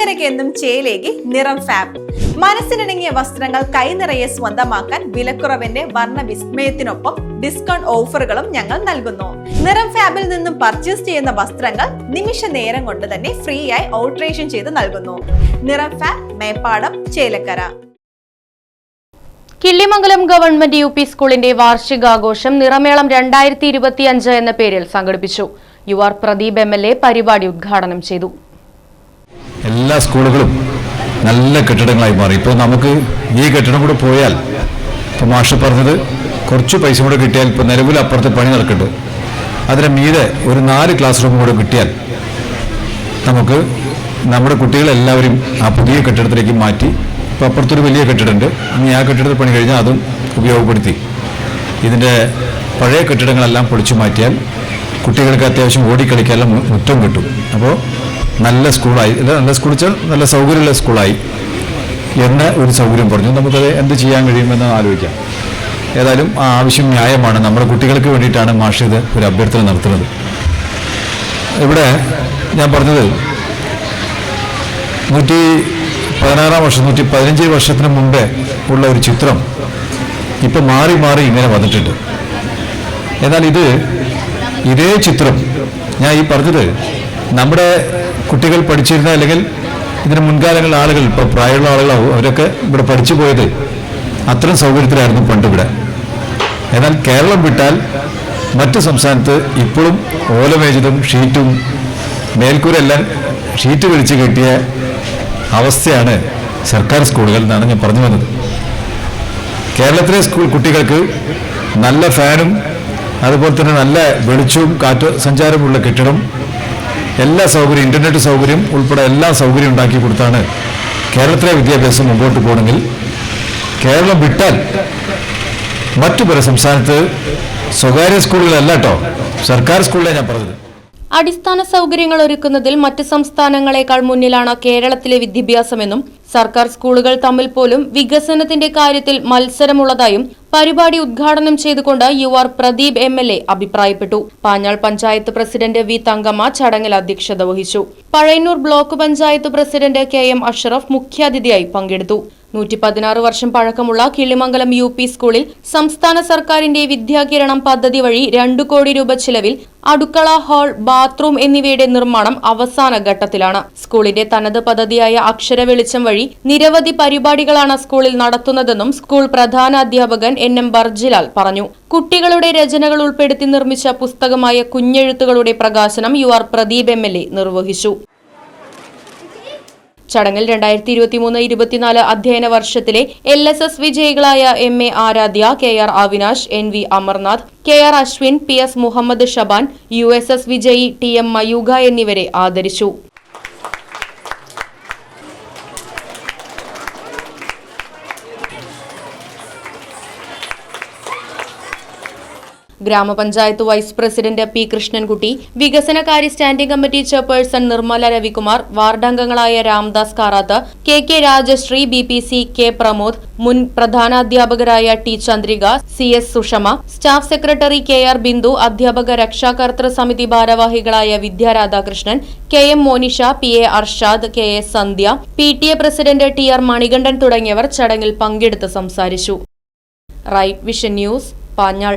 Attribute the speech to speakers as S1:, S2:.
S1: ചേലക്കരയ്ക്ക് എന്നും ചേലേക്ക് നിറം ഫാബ് മനസ്സിനിണങ്ങിയ വസ്ത്രങ്ങൾ കൈനിറയെ സ്വന്തമാക്കാൻ വിലക്കുറവിന്റെ വർണ വിസ്മയത്തിനൊപ്പം ഡിസ്കൗണ്ട് ഓഫറുകളും ഞങ്ങൾ നൽകുന്നു. നിറം ഫാബിൽ നിന്നും പർച്ചേസ് ചെയ്യുന്ന വസ്ത്രങ്ങൾ നിമിഷ നേരം കൊണ്ട് തന്നെ ഫ്രീ ആയി ഓൾട്രേഷൻ ചെയ്ത് നൽകുന്നു. നിറം fab Meppadam Chelakkara.
S2: Killimangalam government U P സ്കൂളിന്റെ വാർഷികാഘോഷം നിറമേളം രണ്ടായിരത്തി ഇരുപത്തിയഞ്ച് എന്ന പേരിൽ സംഘടിപ്പിച്ചു. U R Pradeep M L A പരിപാടി ഉദ്ഘാടനം ചെയ്തു.
S3: എല്ലാ സ്കൂളുകളും നല്ല കെട്ടിടങ്ങളായി മാറി. ഇപ്പോൾ നമുക്ക് ഈ കെട്ടിടം കൂടെ പോയാൽ ഇപ്പോൾ മാഷ് പറഞ്ഞത് കുറച്ച് പൈസ കൂടെ കിട്ടിയാൽ ഇപ്പോൾ നിലവിൽ അപ്പുറത്ത് പണി നടക്കുന്നുണ്ട്. അതിന് മീതെ ഒരു നാല് ക്ലാസ് റൂം കൂടെ കിട്ടിയാൽ നമുക്ക് നമ്മുടെ കുട്ടികളെല്ലാവരും ആ പുതിയ കെട്ടിടത്തിലേക്ക് മാറ്റി ഇപ്പോൾ അപ്പുറത്തൊരു വലിയ കെട്ടിടമുണ്ട്. ഇനി ആ കെട്ടിടത്തിൽ പണി കഴിഞ്ഞാൽ അതും ഉപയോഗപ്പെടുത്തി. ഇതിന്റെ പഴയ കെട്ടിടങ്ങളെല്ലാം പൊളിച്ചു മാറ്റിയാൽ കുട്ടികൾക്ക് അത്യാവശ്യം ഓടിക്കളിക്കാനുള്ള മുറ്റം കിട്ടും. അപ്പോൾ നല്ല സ്കൂളായി. നല്ല സ്കൂൾ വെച്ചാൽ നല്ല സൗകര്യമുള്ള സ്കൂളായി. എന്ന ഒരു സൗകര്യം പറഞ്ഞു. നമുക്കത് എന്ത് ചെയ്യാൻ കഴിയുമെന്ന് ആലോചിക്കാം. ഏതായാലും ആ ആവശ്യം ന്യായമാണ്. നമ്മുടെ കുട്ടികൾക്ക് വേണ്ടിയിട്ടാണ് മാഷ് ഇത് ഒരു അഭ്യർത്ഥന നടത്തുന്നത്. ഇവിടെ ഞാൻ പറഞ്ഞത് നൂറ്റി പതിനാറാം വർഷം നൂറ്റി പതിനഞ്ച് വർഷത്തിന് മുമ്പേ ഉള്ള ഒരു ചിത്രം ഇപ്പം മാറി മാറി ഇങ്ങനെ വന്നിട്ടുണ്ട്. എന്നാൽ ഇത് ഇതേ ചിത്രം ഞാൻ ഈ പറഞ്ഞത് നമ്മുടെ കുട്ടികൾ പഠിച്ചിരുന്ന അല്ലെങ്കിൽ ഇതിന് മുൻകാലങ്ങളിൽ ആളുകൾ ഇപ്പോൾ പ്രായമുള്ള ആളുകളാവും അവരൊക്കെ ഇവിടെ പഠിച്ചു പോയത് അത്തരം സൗകര്യത്തിലായിരുന്നു പണ്ട് ഇവിടെ. എന്നാൽ കേരളം വിട്ടാൽ മറ്റ് സംസ്ഥാനത്ത് ഇപ്പോഴും ഓലമേജതും ഷീറ്റും മേൽക്കൂരെല്ലാം ഷീറ്റ് വിളിച്ച് കിട്ടിയ അവസ്ഥയാണ് സർക്കാർ സ്കൂളുകളിൽ എന്നാണ് ഞാൻ പറഞ്ഞു വന്നത്. കേരളത്തിലെ സ്കൂൾ കുട്ടികൾക്ക് നല്ല ഫാനും അതുപോലെ തന്നെ നല്ല വെളിച്ചവും കാറ്റ് സഞ്ചാരമുള്ള കെട്ടിടം എല്ലാ സൗകര്യം ഇന്റർനെറ്റ് സൗകര്യം ഉൾപ്പെടെ എല്ലാ സൗകര്യം ഉണ്ടാക്കി കൊടുത്താണ് കേരളത്തിലെ വിദ്യാഭ്യാസം മുമ്പോട്ട് പോകണമെങ്കിൽ കേരളം വിട്ടാൽ മറ്റു പല സംസ്ഥാനത്ത് സ്വകാര്യ സ്കൂളുകളല്ല കേട്ടോ. സർക്കാർ സ്കൂളിലാണ് ഞാൻ പറഞ്ഞത്.
S2: അടിസ്ഥാന സൗകര്യങ്ങൾ ഒരുക്കുന്നതിൽ മറ്റ് സംസ്ഥാനങ്ങളെക്കാൾ മുന്നിലാണ് കേരളത്തിലെ വിദ്യാഭ്യാസമെന്നും സർക്കാർ സ്കൂളുകൾ തമ്മിൽ പോലും വികസനത്തിന്റെ കാര്യത്തിൽ മത്സരമുള്ളതായും പരിപാടി ഉദ്ഘാടനം ചെയ്തുകൊണ്ട് U R Pradeep M L A അഭിപ്രായപ്പെട്ടു. പാഞ്ഞാൾ പഞ്ചായത്ത് പ്രസിഡന്റ് വി തങ്കമ്മ ചടങ്ങിൽ അധ്യക്ഷത വഹിച്ചു. Pazhayannur block panchayat president K M Ashraf മുഖ്യാതിഥിയായി പങ്കെടുത്തു. നൂറ്റി പതിനാറ് വർഷം പഴക്കമുള്ള കിളിമംഗലം യു പി സ്കൂളിൽ സംസ്ഥാന സർക്കാരിന്റെ വിദ്യാകിരണം പദ്ധതി വഴി രണ്ടു കോടി രൂപ ചിലവിൽ അടുക്കള ഹാൾ ബാത്റൂം എന്നിവയുടെ നിർമ്മാണം അവസാന ഘട്ടത്തിലാണ്. സ്കൂളിന്റെ തനത് പദ്ധതിയായ അക്ഷര വെളിച്ചം വഴി നിരവധി പരിപാടികളാണ് സ്കൂളിൽ നടത്തുന്നതെന്നും സ്കൂൾ പ്രധാന അധ്യാപകൻ എൻ എം ബർജിലാൽ പറഞ്ഞു. കുട്ടികളുടെ രചനകൾ ഉൾപ്പെടുത്തി നിർമ്മിച്ച പുസ്തകമായ കുഞ്ഞെഴുത്തുകളുടെ പ്രകാശനം U R Pradeep M L A നിർവഹിച്ചു. ചടങ്ങിൽ രണ്ടായിരത്തി ഇരുപത്തിമൂന്ന് ഇരുപത്തിനാല് അധ്യയന വർഷത്തിലെ L S S വിജയികളായ M A Aradhya K R Avinash N V Amarnath K R Ashwin P S Muhammad Shaban U S S വിജയി ടി എം മയൂഖ എന്നിവരെ ആദരിച്ചു. ഗ്രാമപഞ്ചായത്ത് വൈസ് പ്രസിഡന്റ് പി കൃഷ്ണൻകുട്ടി വികസനകാര്യ standing committee chairperson Nirmala Ravikumar വാർഡംഗങ്ങളായ Ramdas Karat K K Rajasree B P C K Pramod മുൻ പ്രധാനാധ്യാപകരായ T Chandrika C S Sushama staff secretary K R Bindu അധ്യാപക രക്ഷാകർത്തൃ സമിതി ഭാരവാഹികളായ Vidya Radhakrishnan K M Monisha P A Arshad K S Sandhya P T A president T R Manikandan തുടങ്ങിയവർ ചടങ്ങിൽ പങ്കെടുത്ത് സംസാരിച്ചു. Right vision news Panjal